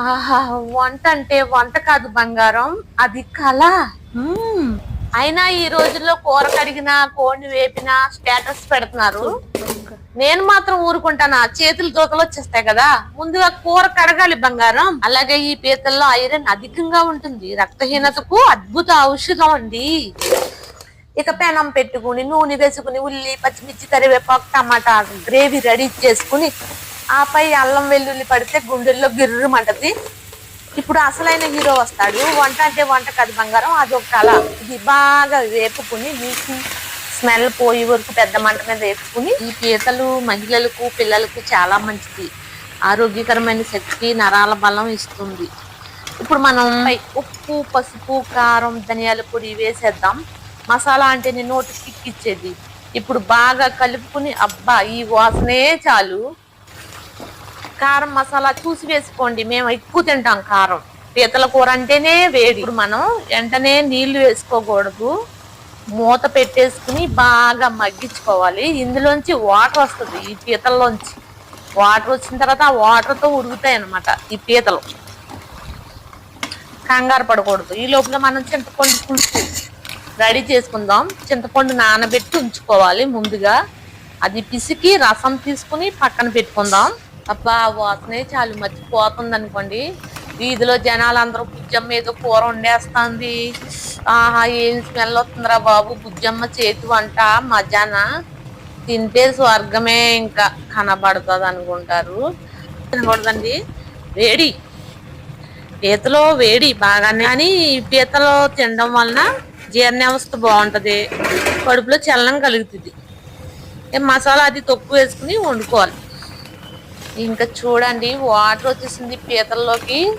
ఆహా వంట అంటే వంట కాదు బంగారం అది కళ. అయినా ఈ రోజుల్లో కూర కడిగిన కోడిని వేపిన స్టేటస్ పెడుతున్నారు. నేను మాత్రం ఊరుకుంటానా? చేతులు తోకలు వచ్చేస్తాయి కదా. ముందుగా కూర కడగాలి బంగారం. అలాగే ఈ పీతల్లో ఐరన్ అధికంగా ఉంటుంది. రక్తహీనతకు అద్భుత ఔషధం అండి. ఇక పెనం పెట్టుకుని నూనె వేసుకుని ఉల్లి పచ్చిమిర్చి కరివేపాకు టమాటా గ్రేవీ రెడీ చేసుకుని ఆపై అల్లం వెల్లుల్లి పడితే గుండెల్లో గిర్రమంటది ఇప్పుడు అసలైన హీరో వస్తాడు. వంట అంటే వంట కాదు బంగారం అది ఒక కళ. ఇది బాగా వేపుకుని నీటి స్మెల్ పోయే వరకు పెద్ద మంట మీద వేపుకుని ఈ పీతలు మహిళలకు పిల్లలకు చాలా మంచిది. ఆరోగ్యకరమైన శక్తి నరాల బలం ఇస్తుంది. ఇప్పుడు మనం ఉప్పు పసుపు కారం ధనియాల పొడి వేసేద్దాం. మసాలా అంటే నేను నోటి కిక్ ఇచ్చేది ఇప్పుడు బాగా కలుపుకుని అబ్బా ఈ వాసనే చాలు. కారం మసాలా చూసి వేసుకోండి. మేము ఎక్కువ తింటాం కారం. పీతల కూర అంటేనే వేడి. ఇప్పుడు మనం వెంటనే నీళ్ళు వేసుకోకూడదు. మూత పెట్టేసుకుని బాగా మగ్గించుకోవాలి. ఇందులోంచి వాటర్ వస్తుంది ఈ పీతల్లోంచి. వాటర్ వచ్చిన తర్వాత ఆ వాటర్తో ఉడుకుతాయి అనమాట ఈ పీతలు. కంగారు పడకూడదు. ఈ లోపల మనం చింతపండు పులుసు రెడీ చేసుకుందాం. చింతపండు నానబెట్టి ఉంచుకోవాలి ముందుగా. అది పిసికి రసం తీసుకుని పక్కన పెట్టుకుందాం. అబ్బా వాసనే చాలు మర్చిపోతుంది అనుకోండి. వీధిలో జనాలు అందరూ బుజ్జమ్మ ఏదో కూర వండేస్తుంది. ఆహా ఏం స్మెల్ వస్తుందిరా బాబు? బుజ్జమ్మ చేతి వంట మధ్యాహ్న తింటే స్వర్గమే ఇంకా కనబడుతుంది అనుకుంటారు. తినకూడదండి. వేడి. పీతలో వేడి బాగానే కానీ పీతలో తినడం వలన జీర్ణ వ్యవస్థ బాగుంటుంది. కడుపులో చలనం కలుగుతుంది. ఏ మసాలా అది తక్కువ వేసుకుని వండుకోవాలి. ఇంకా చూడండి వాటర్ వచ్చేసింది పీతల్లోకి.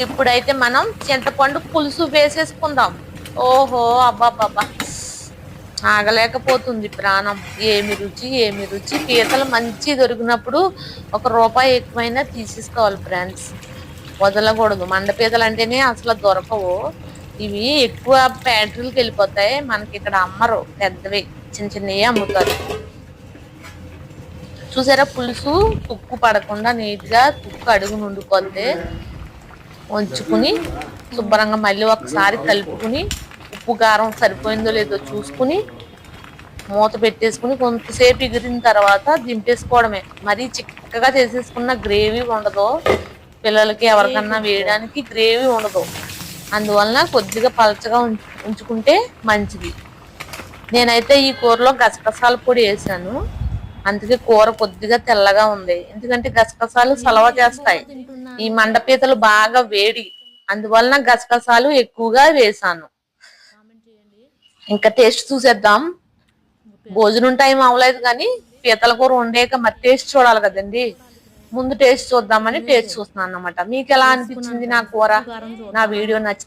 ఇప్పుడైతే మనం చింతపండు పులుసు వేసేసుకుందాం. ఓహో అబ్బాబ్బా ఆగలేకపోతుంది ప్రాణం. ఏమి రుచి ఏమి రుచి. పీతలు మంచి దొరికినప్పుడు ఒక రూపాయి ఎక్కువైనా తీసేసుకోవాలి ఫ్రెండ్స్ వదలకూడదు. మండ పీతలు అంటేనే అసలు దొరకవు. ఇవి ఎక్కువ ఫ్యాక్టరీలకు వెళ్ళిపోతాయి. మనకి ఇక్కడ అమ్మరు పెద్దవి. చిన్న చిన్నవి అమ్ముతారు. చూసారా? పులుసు తుక్కు పడకుండా నీట్గా తుక్కు అడుగు నుండిపోతే వంచుకుని శుభ్రంగా మళ్ళీ ఒకసారి కలుపుకుని ఉప్పు కారం సరిపోయిందో లేదో చూసుకుని మూత పెట్టేసుకుని కొంతసేపు ఎగిరిన తర్వాత దింపేసుకోవడమే. మరీ చిక్కగా చేసేసుకున్న గ్రేవీ ఉండదు. పిల్లలకి ఎవరికన్నా వేయడానికి గ్రేవీ ఉండదు. అందువలన కొద్దిగా పలచగా ఉంచుకుంటే మంచిది. నేనైతే ఈ కూరలో గసగసాల పొడి వేసాను. అందుకే కూర కొద్దిగా తెల్లగా ఉంది. ఎందుకంటే గసగసాలు సలవ చేస్తాయి. ఈ మండపీతలు బాగా వేడి. అందువలన గసగసాలు ఎక్కువగా వేసాను. ఇంకా టేస్ట్ చూసేద్దాం. భోజనం టైం అవ్వలేదు కానీ పీతల కూర వండాక మరి టేస్ట్ చూడాలి కదండి. ముందు టేస్ట్ చూద్దామని టేస్ట్ చూస్తున్నాను అన్నమాట. మీకు ఎలా అనిపించింది నా కూర? నా వీడియో నచ్చితే